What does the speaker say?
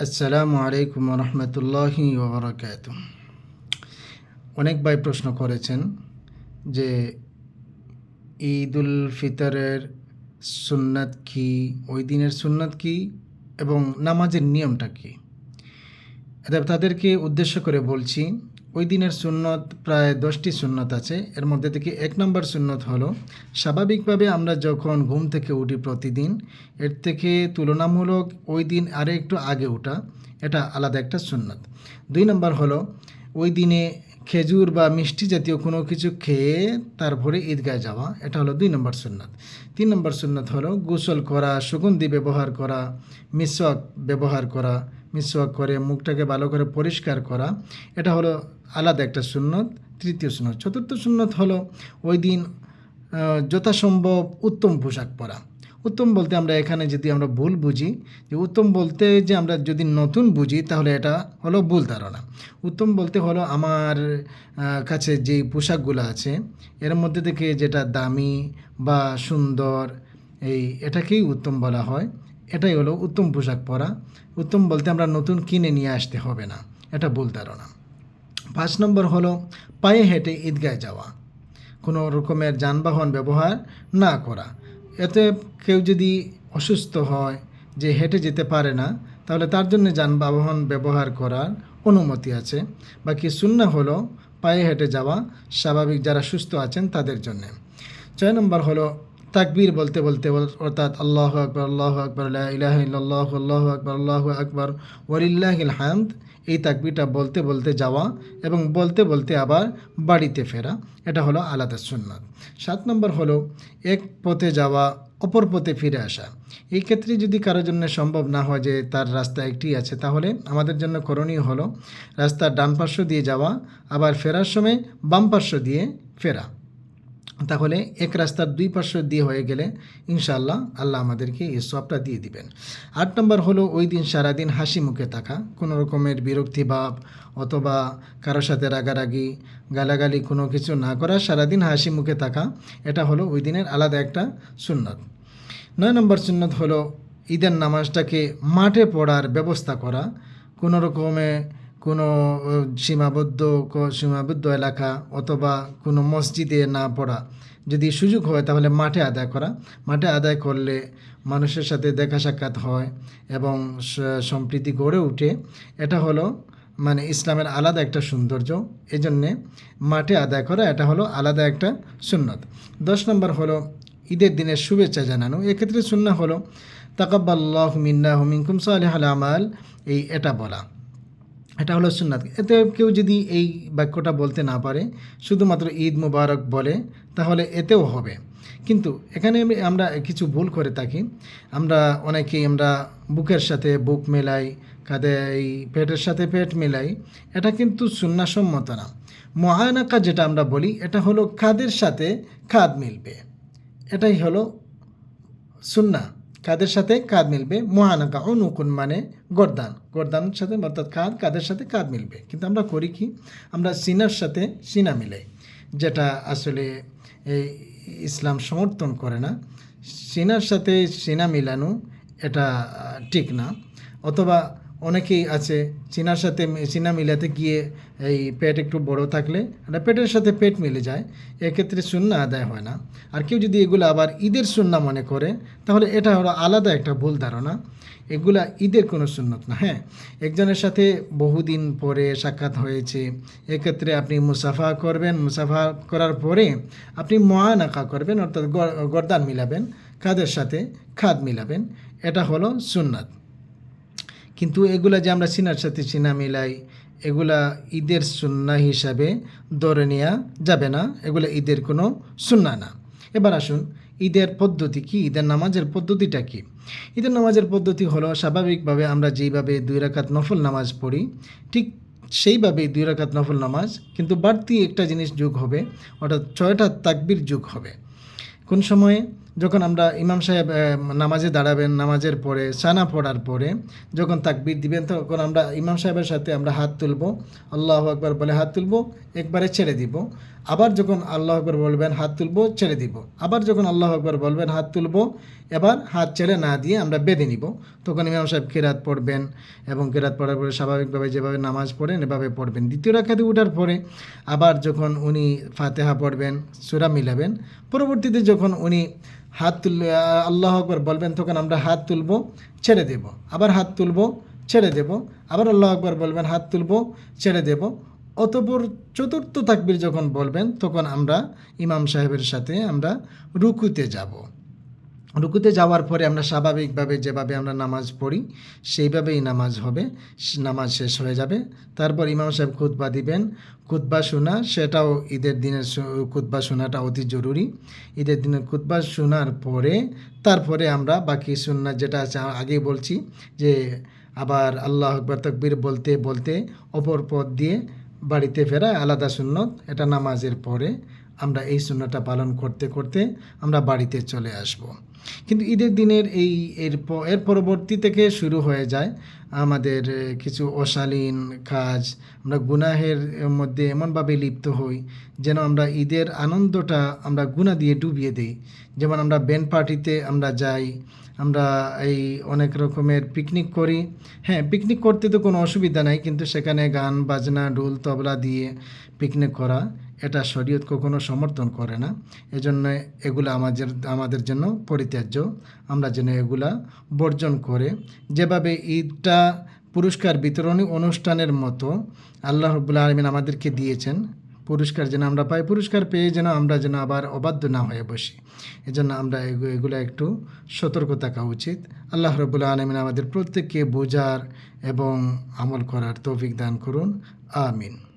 আসসালামু আলাইকুম রহমতুল্লাহি ওবরাকাত অনেক ভাই প্রশ্ন করেছেন যে ঈদুল ফিতরের সুন্নাত কি, ওই দিনের সুন্নাত কি এবং নামাজের নিয়মটা কি? তাদেরকে উদ্দেশ্য করে বলছি ওই দিনের সুন্নত প্রায় দশটি সুন্নত আছে। এর মধ্যে থেকে এক নম্বর সুন্নত হলো, স্বাভাবিকভাবে আমরা যখন ঘুম থেকে উঠি প্রতিদিন, এর থেকে তুলনামূলক ওই দিন আরে একটু আগে ওঠা, এটা আলাদা একটা সুন্নত। দুই নম্বর হলো, ওই দিনে খেজুর বা মিষ্টি জাতীয় কোনো কিছু খেয়ে তারপরে ঈদগায় যাওয়া, এটা হলো দুই নম্বর সুন্নত। তিন নম্বর সুন্নত হলো, গোসল করা, সুগন্ধি ব্যবহার করা, মিসওয়াক ব্যবহার করা, মিসওয়াক করে মুখটাকে ভালো করে পরিষ্কার করা, এটা হলো আলাদা একটা সুন্নত, তৃতীয় সুন্নত। চতুর্থ সুন্নত হলো ওই দিন যথাসম্ভব উত্তম পোশাক পরা। উত্তম বলতে আমরা এখানে যদি আমরা ভুল বুঝি, যে উত্তম বলতে যে আমরা যদি নতুন বুঝি, তাহলে এটা হলো ভুল ধারণা। উত্তম বলতে হলো আমার কাছে যে পোশাকগুলো আছে, এর মধ্যে থেকে যেটা দামি বা সুন্দর, এই এটাকেই উত্তম বলা হয়। এটাই হলো উত্তম পোশাক পরা। উত্তম বলতে আমরা নতুন কিনে নিয়ে আসতে হবে না। এটা ভুল ধারণা। পাঁচ নম্বর হলো, পায়ে হেঁটে ঈদগায় যাওয়া। কোনো রকমের যানবাহন ব্যবহার না করা। এতে কেউ যদি অসুস্থ হয়, যে হেঁটে যেতে পারে না, তাহলে তার জন্য যানবাহন ব্যবহার করার অনুমতি আছে। বাকি শূন্য হলো, পায়ে হেঁটে যাওয়া স্বাভাবিক যারা সুস্থ আছেন তাদের জন্যে। ছয় নম্বর হলো তাকবীর বলতে বলতে অর্থাৎ আল্লাহ আকবর আল্লাহ আকবর ইলাহ ইল্লাল্লাহ, আল্লাহ আকবর আল্লাহ আকবর, ওয়ালিল্লাহিল হামদ, এই তাকবিরটা বলতে বলতে যাওয়া এবং বলতে বলতে আবার বাড়িতে ফেরা। এটা হলো আলাদা সুন্নত। সাত নম্বর হলো এক পথে যাওয়া, অপর পথে ফিরে আসা। এই ক্ষেত্রে যদি কারোর জন্য সম্ভব না হয় যে তার রাস্তা একটি আছে, তাহলে আমাদের জন্য করণীয় হলো রাস্তার ডান পার্শ্ব দিয়ে যাওয়া, আবার ফেরার সময় বাম পার্শ্ব দিয়ে ফেরা। তাহলে এক রাস্তার দুই পার্শ্ব দিয়ে হয়ে গেলে ইনশাআল্লাহ আল্লাহ আমাদেরকে এই সবটা দিয়ে দিবেন। আট নম্বর হলো ওই দিন সারাদিন হাসি মুখে থাকা, কোনো রকমের বিরক্তি ভাব অথবা কারোর সাথে রাগারাগি, গালাগালি কোনো কিছু না করা, সারাদিন হাসি মুখে থাকা, এটা হলো ওই দিনের আলাদা একটা সুন্নত। নয় নম্বর সুন্নত হলো ঈদের নামাজটাকে মাঠে পড়ার ব্যবস্থা করা, কোনো রকমে কোনো সীমাবদ্ধ সীমাবদ্ধ এলাকা অথবা কোনো মসজিদে না পড়া যদি সুযোগ হয়, তাহলে মাঠে আদায় করা। মাঠে আদায় করলে মানুষের সাথে দেখা সাক্ষাৎ হয় এবং সম্প্রীতি গড়ে ওঠে। এটা হলো মানে ইসলামের আলাদা একটা সৌন্দর্য। এই জন্যে মাঠে আদায় করা, এটা হলো আলাদা একটা সুন্নত। দশ নম্বর হলো ঈদের দিনের শুভেচ্ছা জানানো। এক্ষেত্রে শূন্য হলো তাকাব্বাল্লাহ মিন্না হুমিনকুম সালেহ আমাল এই এটা বলা। এটা হলো সুন্নাত। এতে কেউ যদি এই বাক্যটা বলতে না পারে, শুধুমাত্র ঈদ মুবারক বলে, তাহলে এতেও হবে। কিন্তু এখানে আমরা কিছু ভুল করে থাকি। আমরা অনেকেই আমরা বুকের সাথে বুক মেলাই, কাঁধে এই পেটের সাথে পেট মেলাই, এটা কিন্তু সুন্নাসম্মত না। মহানাকা যেটা আমরা বলি, এটা হলো খাদের সাথে খাদ মিলবে। এটাই হলো সুন্না কাদের সাথে কাঁধ মিলবে? মহানাকা অনুকুন মানে গরদান। গরদানের সাথে অর্থাৎ কাঁধ কাদের সাথে কাঁধ মিলবে? কিন্তু আমরা করি কি? আমরা সিনার সাথে সিনা মিলাই। যেটা আসলে এই ইসলাম সমর্থন করে না। সিনার সাথে সিনা মিলানো এটা ঠিক না। অথবা অনেকেই আছে, চিনার সাথে চিনা মিলাতে গিয়ে এই পেট একটু বড় থাকলে পেটের সাথে পেট মিলে যায়, এক্ষেত্রে শূন্য আদায় হয় না। আর কেউ যদি এগুলো আবার ঈদের শূন্য মনে করে, তাহলে এটা হলো আলাদা একটা ভুল ধারণা। এগুলা ঈদের কোনো সুন্নত না হ্যাঁ? একজনের সাথে বহুদিন পরে সাক্ষাৎ হয়েছে, এক্ষেত্রে আপনি মুসাফা করবেন, মুসাফা করার পরে আপনি মহানাকা করবেন, অর্থাৎ গর- গরদান মিলাবেন খাদের সাথে? খাদ মিলাবেন, এটা হলো সুন্নাত। কিন্তু এগুলা যে আমরা সিনার সাথে সিনা মিলাই, এগুলা ঈদের সুন্না হিসাবে ধরে নেওয়া যাবে না, এগুলা ঈদের কোনো সুন্না না। এবার আসুন, ঈদের পদ্ধতি কি? ঈদের নামাজের পদ্ধতিটা কি? ঈদের নামাজের পদ্ধতি হলো, স্বাভাবিকভাবে আমরা যেইভাবে দুই রাকাত নফল নামাজ পড়ি, ঠিক সেইভাবেই দুই রাকাত নফল নামাজ কিন্তু বাড়তি একটা জিনিস যোগ হবে, অর্থাৎ ছয়টা তাকবির যোগ হবে। কোন সময়ে? যখন আমরা ইমাম সাহেব নামাজে দাঁড়াবেন, নামাজের পরে, সানা পড়ার পরে যখন তাকবির দিবেন, তখন আমরা ইমাম সাহেবের সাথে আমরা হাত তুলব, আল্লাহ আকবার বলে হাত তুলব, একবারে ছেড়ে দিব। আবার যখন আল্লাহ আকবার বলবেন, হাত তুলব, ছেড়ে দিব। আবার যখন আল্লাহ আকবার বলবেন, হাত তুলব, এবার হাত ছেড়ে না দিয়ে আমরা বেঁধে নিব। তখন ইমাম সাহেব কেরাত পড়বেন এবং কেরাত পড়ার পরে স্বাভাবিকভাবে যেভাবে নামাজ পড়েন, এভাবে পড়বেন। দ্বিতীয় রাখাতে উঠার পরে আবার যখন উনি ফাতেহা পড়বেন, সুরা মিলাবেন, পরবর্তীতে যখন উনি হাত তুল আল্লাহ আকবর বলবেন, তখন আমরা হাত তুলব, ছেড়ে দেব। আবার হাত তুলব, ছেড়ে দেব। আবার আল্লাহ আকবর বলবেন, হাত তুলব, ছেড়ে দেব। অতপর চতুর্থ তাকবির যখন বলবেন, তখন আমরা ইমাম সাহেবের সাথে আমরা রুকুতে যাব। রুকুতে যাওয়ার পরে আমরা স্বাভাবিকভাবে যেভাবে আমরা নামাজ পড়ি, সেইভাবেই নামাজ হবে, নামাজ শেষ হয়ে যাবে। তারপর ইমাম সাহেব খুতবা দিবেন। খুতবা শোনা, সেটাও ঈদের দিনের খুতবা শোনাটা অতি জরুরি। ঈদের দিনের খুতবা শোনার পরে, তারপরে আমরা বাকি সুন্না যেটা আছে, আগেই বলছি যে, আবার আল্লাহ আকবর তকবির বলতে বলতে অপর পথ দিয়ে বাড়িতে ফেরা, আলাদা সুন্নত, এটা নামাজের পরে আমরা এই সুন্নতটা পালন করতে করতে আমরা বাড়িতে চলে আসব। কিন্তু ঈদের দিনের এই এর এর পরবর্তী থেকে শুরু হয়ে যায় আমাদের কিছু অশালীন কাজ, আমরা গুনাহের মধ্যে এমনভাবে লিপ্ত হই যেন আমরা ঈদের আনন্দটা আমরা গুণা দিয়ে ডুবিয়ে দিই যেমন আমরা ব্যান্ড পার্টিতে আমরা যাই আমরা এই অনেক রকমের পিকনিক করি। হ্যাঁ পিকনিক করতে তো কোনো অসুবিধা নাই, কিন্তু সেখানে গান, বাজনা, ঢোল, তবলা দিয়ে পিকনিক করা, এটা শরীয়ত কখনো সমর্থন করে না। এজন্য এগুলো আমাদের আমাদের জন্য পরিত্যাজ্য। আমরা যেন এগুলা বর্জন করে। যেভাবে ঈদটা পুরস্কার বিতরণী অনুষ্ঠানের মতো আল্লাহ রবুল্লা আলমিন আমাদেরকে দিয়েছেন পুরস্কার যেন আমরা পাই, পুরস্কার পেয়ে যেন আমরা যেন আবার অবাধ্য না হয়ে বসি। এজন্য আমরা এগু- এগুলো একটু সতর্ক থাকা উচিত। আল্লাহ রবুল্লা আলমিন আমাদের প্রত্যেককে বোঝার এবং আমল করার তৌফিক দান করুন। আমিন।